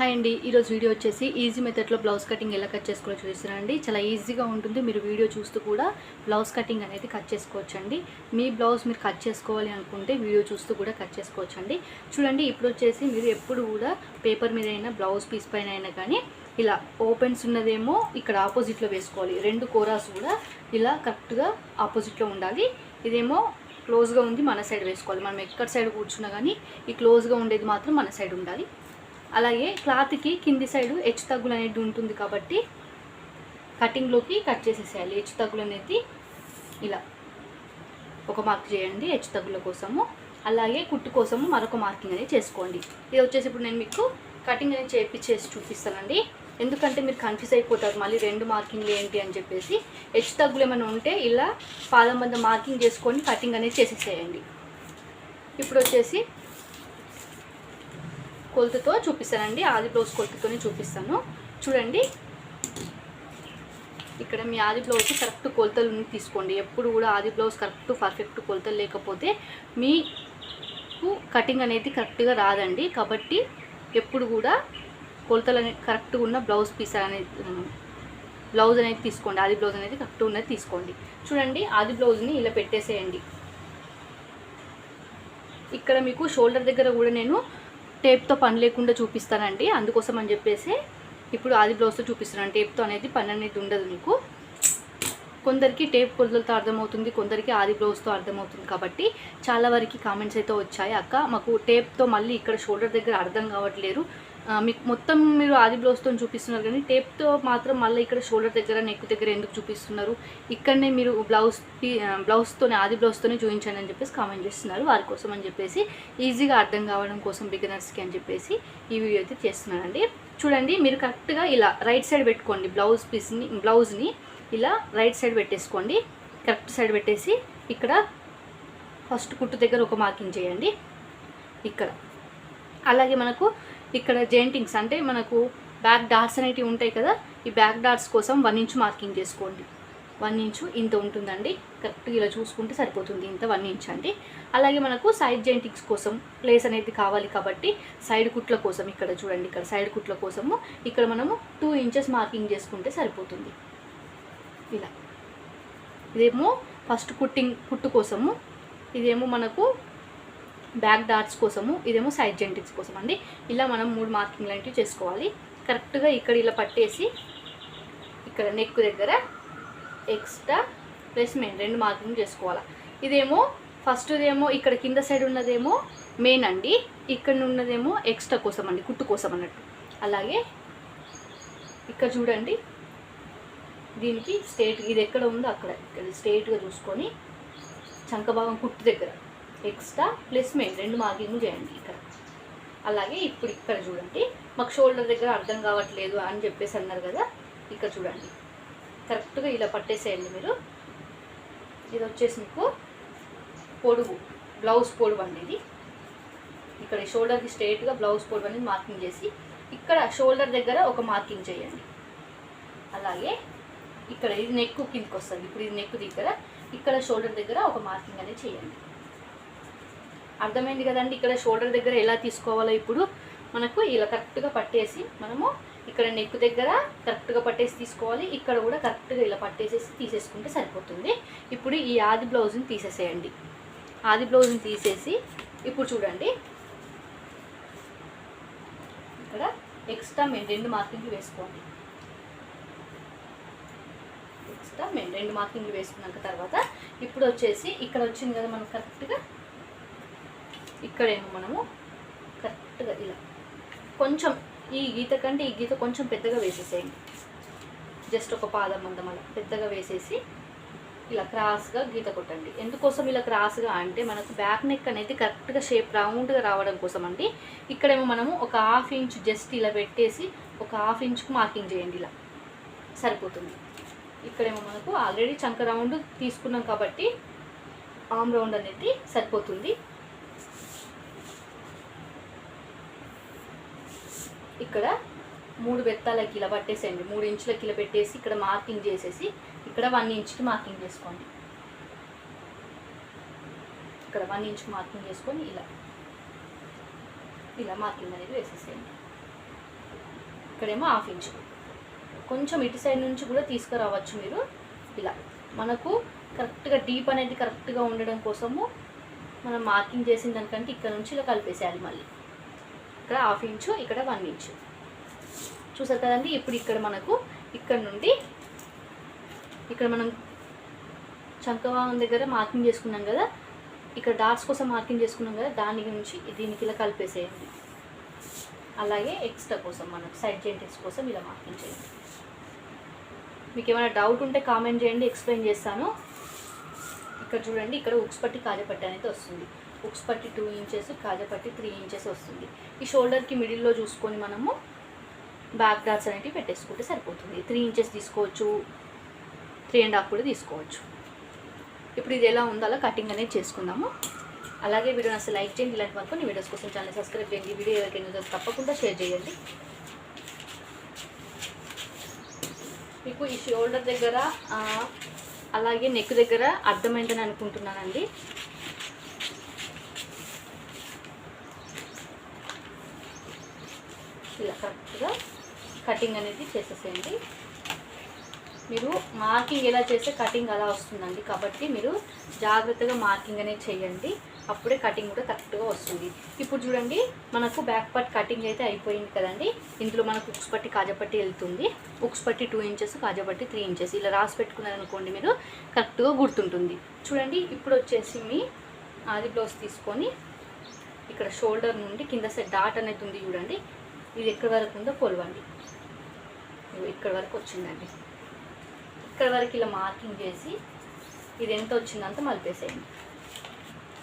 Hi అండి. ఈరోజు video వచ్చేసి ఈజీ మెథడ్లో బ్లౌజ్ కటింగ్ ఎలా కట్ చేసుకోవాలో చూపిస్తున్నానండి. చాలా ఈజీగా ఉంటుంది. మీరు వీడియో చూస్తూ కూడా బ్లౌజ్ కటింగ్ అనేది కట్ చేసుకోవచ్చు అండి మీ బ్లౌజ్ మీరు కట్ చేసుకోవాలి అనుకుంటే వీడియో చూస్తూ కూడా కట్ చేసుకోవచ్చు అండి చూడండి ఇప్పుడు వచ్చేసి మీరు ఎప్పుడు కూడా పేపర్ మీద అయినా బ్లౌజ్ పీస్ పైన అయినా కానీ ఇలా ఓపెన్స్ ఉన్నదేమో ఇక్కడ ఆపోజిట్లో వేసుకోవాలి. రెండు కోరాస్ కూడా ఇలా కరెక్ట్గా ఆపోజిట్లో ఉండాలి. ఇదేమో క్లోజ్గా ఉంది మన సైడ్ వేసుకోవాలి. మనం ఎక్కడ సైడ్ కూర్చున్నా కానీ ఈ క్లోజ్గా ఉండేది మాత్రం మన సైడ్ ఉండాలి. అలాగే క్లాత్కి కింది సైడు హెచ్చు తగ్గులు అనేది ఉంటుంది కాబట్టి కటింగ్లోకి కట్ చేసేసేయాలి హెచ్చు తగ్గులు అనేది ఇలా. ఒక మార్క్ చేయండి హెచ్చు తగ్గుల కోసము. అలాగే కుట్టు కోసము మరొక మార్కింగ్ అనేది చేసుకోండి. ఇది వచ్చేసి ఇప్పుడు నేను మీకు కటింగ్ అనేది చేపించేసి చూపిస్తానండి. ఎందుకంటే మీరు కన్ఫ్యూజ్ అయిపోతారు మళ్ళీ రెండు మార్కింగ్లు ఏంటి అని చెప్పేసి. హెచ్చు తగ్గులు ఏమైనా ఉంటే ఇలా పాదం మంద మార్కింగ్ చేసుకొని కటింగ్ అనేది చేసేసేయండి. ఇప్పుడు వచ్చేసి కొలతతో చూపిస్తానండి. ఆది బ్లౌజ్ కొలతతోనే చూపిస్తాను. చూడండి. ఇక్కడ మీ ఆది బ్లౌజ్ కరెక్ట్ కొలతలు తీసుకోండి. ఎప్పుడు కూడా ఆది బ్లౌజ్ కరెక్ట్ పర్ఫెక్ట్ కొలతలు లేకపోతే మీకు కటింగ్ అనేది కరెక్ట్గా రాదండి. కాబట్టి ఎప్పుడు కూడా కొలతలు కరెక్ట్గా ఉన్న బ్లౌజ్ పీస్ అనేది బ్లౌజ్ అనేది తీసుకోండి. ఆది బ్లౌజ్ అనేది కరెక్ట్ ఉన్నది తీసుకోండి. చూడండి. ఆది బ్లౌజ్ని ఇలా పెట్టేసేయండి. ఇక్కడ మీకు షోల్డర్ దగ్గర కూడా నేను టేప్తో పని లేకుండా చూపిస్తానండి. అందుకోసం అని చెప్పేసి ఇప్పుడు ఆది బ్లౌజ్తో చూపిస్తున్నాను. టేప్తో అనేది పని అనేది ఉండదు మీకు. కొందరికి టేప్ కొలతలతో అర్థమవుతుంది కొందరికి ఆది బ్లౌజ్తో అర్థమవుతుంది కాబట్టి చాలా వరకు కామెంట్స్ అయితే వచ్చాయి అక్క. మాకు టేప్తో మళ్ళీ ఇక్కడ షోల్డర్ దగ్గర అర్థం కావట్లేరు మీకు మొత్తం మీరు ఆది బ్లౌజ్తో చూపిస్తున్నారు కానీ టేప్తో మాత్రం మళ్ళీ ఇక్కడ షోల్డర్ దగ్గర నెక్ దగ్గర ఎందుకు చూపిస్తున్నారు? ఇక్కడనే మీరు బ్లౌజ్ బ్లౌజ్తోనే ఆది బ్లౌజ్తోనే చూపించండి అని చెప్పేసి కామెంట్ చేస్తున్నారు. వారి కోసం అని చెప్పేసి ఈజీగా అర్థం కావడం కోసం బిగినర్స్కి అని చెప్పేసి ఈ వీడియో అయితే చేస్తున్నానండి. చూడండి మీరు కరెక్ట్గా ఇలా రైట్ సైడ్ పెట్టుకోండి బ్లౌజ్ పీస్ని బ్లౌజ్ని ఇలా రైట్ సైడ్ పెట్టేసుకోండి. కరెక్ట్ సైడ్ పెట్టేసి ఇక్కడ ఫస్ట్ కుట్టు దగ్గర ఒక మార్కింగ్ చేయండి. ఇక్కడ. అలాగే మనకు ఇక్కడ జెయింటింగ్స్ అంటే మనకు బ్యాక్ డాట్స్ అనేటివి ఉంటాయి కదా ఈ బ్యాక్ డాట్స్ కోసం వన్ ఇంచ్ మార్కింగ్ చేసుకోండి. వన్ ఇంచు ఇంత ఉంటుందండి. కరెక్ట్గా ఇలా చూసుకుంటే సరిపోతుంది ఇంత వన్ ఇంచ్ అండి. అలాగే మనకు సైడ్ జెయింటింగ్స్ కోసం ప్లేస్ అనేది కావాలి కాబట్టి సైడ్ కుట్ల కోసం ఇక్కడ చూడండి ఇక్కడ సైడ్ కుట్ల కోసము ఇక్కడ మనము టూ ఇంచెస్ మార్కింగ్ చేసుకుంటే సరిపోతుంది. ఇలా. ఇదేమో ఫస్ట్ కుట్టింగ్ కుట్టు కోసము ఇదేమో మనకు బ్యాక్ డార్ట్స్ కోసము ఇదేమో సైడ్ జెంటిక్స్ కోసం అండి ఇలా మనం మూడు మార్కింగ్ లాంటివి చేసుకోవాలి. కరెక్ట్గా ఇక్కడ ఇలా పట్టేసి ఇక్కడ నెక్ దగ్గర ఎక్స్ట్రా ప్లస్ మెయిన్ రెండు మార్కింగ్ చేసుకోవాలి. ఇదేమో ఫస్ట్దేమో ఏమో ఇక్కడ కింద సైడ్ ఉన్నదేమో మెయిన్ అండి. ఇక్కడ ఉన్నదేమో ఎక్స్ట్రా కోసం అండి కుట్టు కోసం అన్నట్టు అలాగే ఇక్కడ చూడండి. దీనికి స్ట్రేట్ ఇది ఎక్కడ ఉందో అక్కడ. ఇక్కడ స్ట్రేట్గా చూసుకొని చంకభాగం కుట్టు దగ్గర. ఎక్స్ట్రా ప్లస్ మెయిన్ రెండు మార్కింగ్ చేయండి ఇక్కడ. అలాగే ఇప్పుడు ఇక్కడ చూడండి. మాకు షోల్డర్ దగ్గర అర్థం కావట్లేదు అని చెప్పేసి అన్నారు కదా ఇక్కడ చూడండి. కరెక్ట్గా ఇలా పట్టేసేయండి మీరు. ఇది వచ్చేసి మీకు పొడుగు బ్లౌజ్ పొడుగు అండి ఇది. ఇక్కడ షోల్డర్కి స్ట్రైట్గా బ్లౌజ్ పొడుగు అనేది మార్కింగ్ చేసి ఇక్కడ షోల్డర్ దగ్గర ఒక మార్కింగ్ చేయండి. అలాగే ఇక్కడ ఇది నెక్ కిందకి వస్తుంది. ఇప్పుడు ఇది నెక్ దగ్గర ఇక్కడ షోల్డర్ దగ్గర ఒక మార్కింగ్ అనేది చేయండి. అర్థమైంది కదండి ఇక్కడ షోల్డర్ దగ్గర ఎలా తీసుకోవాలో ఇప్పుడు మనకు ఇలా కరెక్ట్గా పట్టేసి మనము ఇక్కడ నెక్ దగ్గర కరెక్ట్గా పట్టేసి తీసుకోవాలి. ఇక్కడ కూడా కరెక్ట్గా ఇలా పట్టేసేసి తీసేసుకుంటే సరిపోతుంది. ఇప్పుడు ఈ ఆది బ్లౌజ్ని తీసేసేయండి. ఆది బ్లౌజ్ని తీసేసి ఇప్పుడు చూడండి. ఇక్కడ ఎక్స్ట్రా మేము రెండు మార్కింగ్లు వేసుకోండి. ఎక్స్ట్రా మేము రెండు మార్కింగ్లు వేసుకున్నాక తర్వాత ఇప్పుడు వచ్చేసి ఇక్కడ వచ్చింది కదా మనం కరెక్ట్గా ఇక్కడేమో మనము కరెక్ట్గా ఇలా కొంచెం ఈ గీత కంటే ఈ గీత కొంచెం పెద్దగా వేసేసేయండి. జస్ట్ ఒక పాదం మందం అలా పెద్దగా వేసేసి ఇలా క్రాస్గా గీత కొట్టండి. ఎందుకోసం ఇలా క్రాస్గా అంటే మనకు బ్యాక్ నెక్ అనేది కరెక్ట్గా షేప్ రౌండ్గా రావడం కోసం అండి. ఇక్కడేమో మనము ఒక హాఫ్ ఇంచ్ జస్ట్ ఇలా పెట్టేసి ఒక హాఫ్ ఇంచ్కు మార్కింగ్ చేయండి ఇలా. సరిపోతుంది. ఇక్కడేమో మనకు ఆల్రెడీ చంక రౌండ్ తీసుకున్నాం కాబట్టి ఆమ్ రౌండ్ అనేది సరిపోతుంది. ఇక్కడ మూడు బెత్తాలకి ఇలా పట్టేసేయండి. మూడు ఇంచులకి ఇలా పెట్టేసి ఇక్కడ మార్కింగ్ చేసేసి ఇక్కడ వన్ ఇంచ్కి మార్కింగ్ చేసుకోండి. ఇక్కడ వన్ ఇంచ్ మార్కింగ్ చేసుకొని ఇలా. ఇలా మార్కింగ్ అనేది వేసేసేయండి. ఇక్కడేమో హాఫ్ ఇంచ్. కొంచెం ఇటు సైడ్ నుంచి కూడా తీసుకురావచ్చు మీరు. ఇలా. మనకు కరెక్ట్గా డీప్ అనేది కరెక్ట్గా ఉండడం కోసము మనం మార్కింగ్ చేసిన దానికంటే ఇక్కడ నుంచి ఇలా కలిపేసేయాలి మళ్ళీ. ఇక్కడ హాఫ్ ఇంచు ఇక్కడ వన్ ఇంచు. చూసారు కదండి ఇప్పుడు ఇక్కడ మనకు ఇక్కడ నుండి ఇక్కడ మనం చంకవాగం దగ్గర మార్కింగ్ చేసుకున్నాం కదా ఇక్కడ డాట్స్ కోసం మార్కింగ్ చేసుకున్నాం కదా దాని నుంచి దీనికి ఇలా కలిపేసేయండి. అలాగే ఎక్స్ట్రా కోసం మనం సైడ్ జెంటెక్స్ కోసం ఇలా మార్కింగ్ చేయండి. మీకు ఏమైనా డౌట్ ఉంటే కామెంట్ చేయండి ఎక్స్ప్లెయిన్ చేస్తాను. ఇక్కడ చూడండి ఇక్కడ ఉక్స్ పట్టి కాజపట్టి అనేది వస్తుంది. ఉక్స్ పట్టి టూ ఇంచెస్ కాజా పట్టి త్రీ ఇంచెస్ వస్తుంది. ఈ షోల్డర్కి మిడిల్లో చూసుకొని మనము బ్యాక్ డాట్స్ అనేవి పెట్టేసుకుంటే సరిపోతుంది. త్రీ ఇంచెస్ తీసుకోవచ్చు త్రీ అండ్ హాఫ్ కూడా తీసుకోవచ్చు. ఇప్పుడు ఇది ఎలా ఉందో అలా కటింగ్ అనేది చేసుకుందాము. అలాగే వీడియో అసలు లైక్ చేయండి ఇలాంటి వరకు నీ వీడియోస్ కోసం ఛానల్ సబ్స్క్రైబ్ చేయండి. వీడియో ఎవరికైనా తప్పకుండా షేర్ చేయండి. మీకు ఈ షోల్డర్ దగ్గర అలాగే నెక్ దగ్గర అర్థమైందని అనుకుంటున్నానండి. ఇలా కరెక్ట్గా కటింగ్ అనేది చేసేసేయండి. మీరు మార్కింగ్ ఎలా చేస్తే కటింగ్ అలా వస్తుందండి. కాబట్టి మీరు జాగ్రత్తగా మార్కింగ్ అనేది చేయండి. అప్పుడే కటింగ్ కూడా కరెక్ట్గా వస్తుంది. ఇప్పుడు చూడండి మనకు బ్యాక్ పార్ట్ కటింగ్ అయితే అయిపోయింది కదండి. ఇందులో మనకు ఉక్స్ పట్టి కాజపట్టి వెళ్తుంది. ఉక్స్ పట్టి టూ ఇంచెస్ కాజపట్టి త్రీ ఇంచెస్ ఇలా రాసి పెట్టుకున్నారనుకోండి మీరు కరెక్ట్గా గుర్తుంటుంది. చూడండి ఇప్పుడు వచ్చేసి మీ ఆది బ్లౌజ్ తీసుకొని ఇక్కడ షోల్డర్ నుండి కింద సైడ్ డాట్ అనేది ఉంది చూడండి. ఇది ఎక్కడి వరకు ఉందో కొలవండి. ఇక్కడ వరకు వచ్చిందండి. ఇక్కడ వరకు ఇలా మార్కింగ్ చేసి ఇది ఎంత వచ్చిందంత మలిపేసేయండి.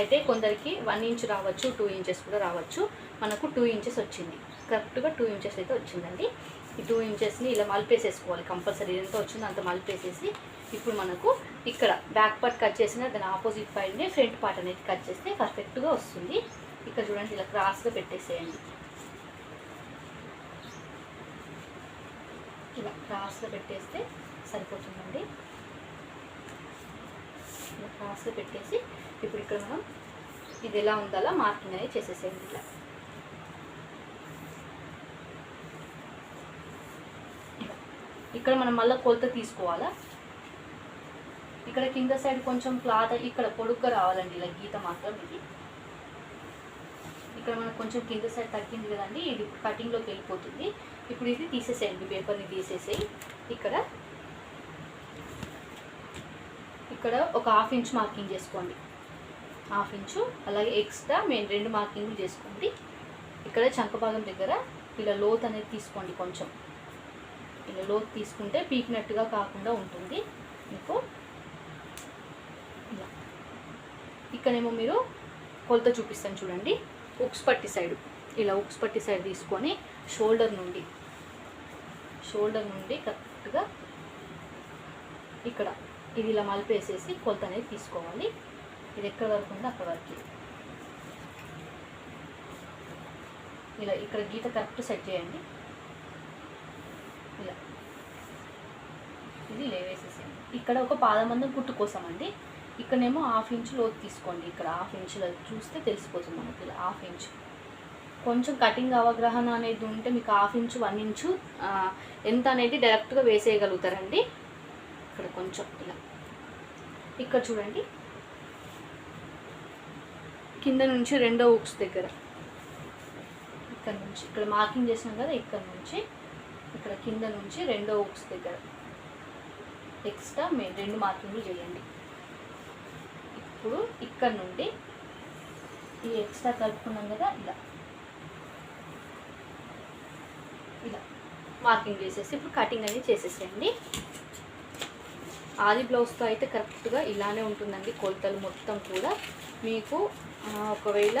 అయితే కొందరికి వన్ ఇంచ్ రావచ్చు టూ ఇంచెస్ కూడా రావచ్చు. మనకు టూ ఇంచెస్ వచ్చింది. కరెక్ట్గా టూ ఇంచెస్ అయితే వచ్చిందండి. ఈ టూ ఇంచెస్ని ఇలా మలిపేసేసుకోవాలి కంపల్సరీ ఎంత వచ్చిందో అంత మలిపేసేసి ఇప్పుడు మనకు ఇక్కడ బ్యాక్ పార్ట్ కట్ చేసిన దాని ఆపోజిట్ పైనే ఫ్రంట్ పార్ట్ అనేది కట్ చేస్తే పర్ఫెక్ట్గా వస్తుంది. ఇక్కడ చూడండి ఇలా క్రాస్గా పెట్టేసేయండి. ఇలా క్రాస్లో పెట్టేస్తే సరిపోతుందండి. ఇలా క్రాస్లో పెట్టేసి ఇప్పుడు ఇక్కడ మనం ఇది ఎలా ఉండాలో మార్కింగ్ అనేది చేసేసేయండి ఇట్లా ఇలా. ఇక్కడ మనం మళ్ళీ కొలత తీసుకోవాలా? ఇక్కడ కింద సైడ్ కొంచెం క్లాత్ ఇక్కడ పొడుగ్గా రావాలండి ఇలా గీత మాత్రం ఇది. ఇక్కడ మనకు కొంచెం కింద సైడ్ తగ్గింది కదండి ఇది కటింగ్లోకి వెళ్ళిపోతుంది. ఇప్పుడు ఇది తీసేసేయండి పేపర్ని తీసేసేయి. ఇక్కడ ఇక్కడ ఒక హాఫ్ ఇంచ్ మార్కింగ్ చేసుకోండి. హాఫ్ ఇంచు అలాగే ఎక్స్ట్రా మేము రెండు మార్కింగ్లు చేసుకోండి. ఇక్కడ చంక భాగం దగ్గర ఇలా లోత్ అనేది తీసుకోండి కొంచెం. ఇలా లోత్ తీసుకుంటే పీకినట్టుగా కాకుండా ఉంటుంది. మీకు ఇక్కడేమో మీరు కొలత చూపిస్తాను చూడండి. ఉక్స్ పట్టి సైడ్. ఇలా ఉక్స్ పట్టి సైడ్ తీసుకొని షోల్డర్ నుండి షోల్డర్ నుండి కరెక్ట్గా ఇక్కడ ఇది ఇలా మలిపేసేసి కొలత అనేది తీసుకోవాలి. ఇది ఎక్కడ వరకు ఉందో అక్కడ వరకు. ఇలా ఇక్కడ గీత కరెక్ట్ సెట్ చేయండి. ఇలా. ఇది లేవేసేసేయండి. ఇక్కడ ఒక పాదమందం కుట్టు కోసం అండి ఇక్కడనేమో హాఫ్ ఇంచ్ లోతు తీసుకోండి. ఇక్కడ హాఫ్ ఇంచులో చూస్తే తెలిసిపోతుంది మనకి. ఇలా హాఫ్ ఇంచ్. కొంచెం కటింగ్ అవగాహన అనేది ఉంటే మీకు హాఫ్ ఇంచు వన్ ఇంచు ఎంత అనేది డైరెక్ట్గా వేసేయగలుగుతారండి. ఇక్కడ కొంచెం ఇలా. ఇక్కడ చూడండి. కింద నుంచి రెండో ఉక్స్ దగ్గర. ఇక్కడ నుంచి. ఇక్కడ మార్కింగ్ చేసినాం కదా ఇక్కడ నుంచి. ఇక్కడ కింద నుంచి రెండో ఉక్స్ దగ్గర. ఎక్స్ట్రా మేము రెండు మార్కింగ్లు చేయండి. ఇప్పుడు ఇక్కడ నుండి ఈ ఎక్స్ట్రా కలుపుకున్నాం కదా ఇలా. ఇలా. మార్కింగ్ చేసేసి ఇప్పుడు కటింగ్ అనేది చేసేసేయండి. ఆది బ్లౌజ్తో అయితే కరెక్ట్గా ఇలానే ఉంటుందండి కొలతలు మొత్తం కూడా. మీకు ఒకవేళ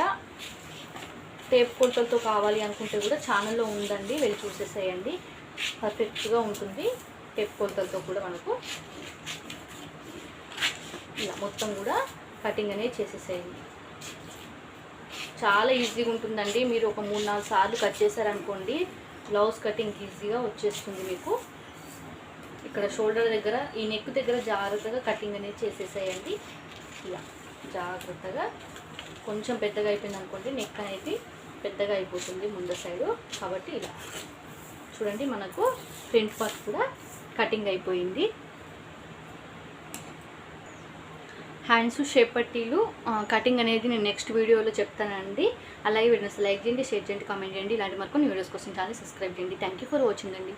టేప్ కొలతలతో కావాలి అనుకుంటే కూడా ఛానల్లో ఉందండి వెళ్ళి చూసేసేయండి. పర్ఫెక్ట్గా ఉంటుంది టేప్ కొలతలతో కూడా మనకు. ఇలా మొత్తం కూడా కటింగ్ అనేది చేసేసేయండి. చాలా ఈజీగా ఉంటుందండి. మీరు ఒక మూడు నాలుగు సార్లు కట్ చేశారనుకోండి బ్లౌజ్ కటింగ్ ఈజీగా వచ్చేస్తుంది మీకు. ఇక్కడ షోల్డర్ దగ్గర ఈ నెక్ దగ్గర జాగ్రత్తగా కటింగ్ అనేది చేసేసేయండి. ఇలా జాగ్రత్తగా. కొంచెం పెద్దగా అయిపోయింది అనుకోండి నెక్ అనేది పెద్దగా అయిపోతుంది ముందు సైడు కాబట్టి ఇలా. చూడండి మనకు ఫ్రంట్ పార్ట్ కూడా కటింగ్ అయిపోయింది. హ్యాండ్స్ షేప్ పట్టీలు కటింగ్ అనేది నేను నెక్స్ట్ వీడియోలో చెప్తానండి. అలాగే వీడియోస్ లైక్ చేయండి షేర్ చేయండి కామెంట్ చేయండి. ఇలాంటి మరికొన్ని వీడియోస్ కోసం ఛానల్ సబ్స్క్రైబ్ చేయండి. థ్యాంక్ యూ ఫర్ వాచింగ్ అండి.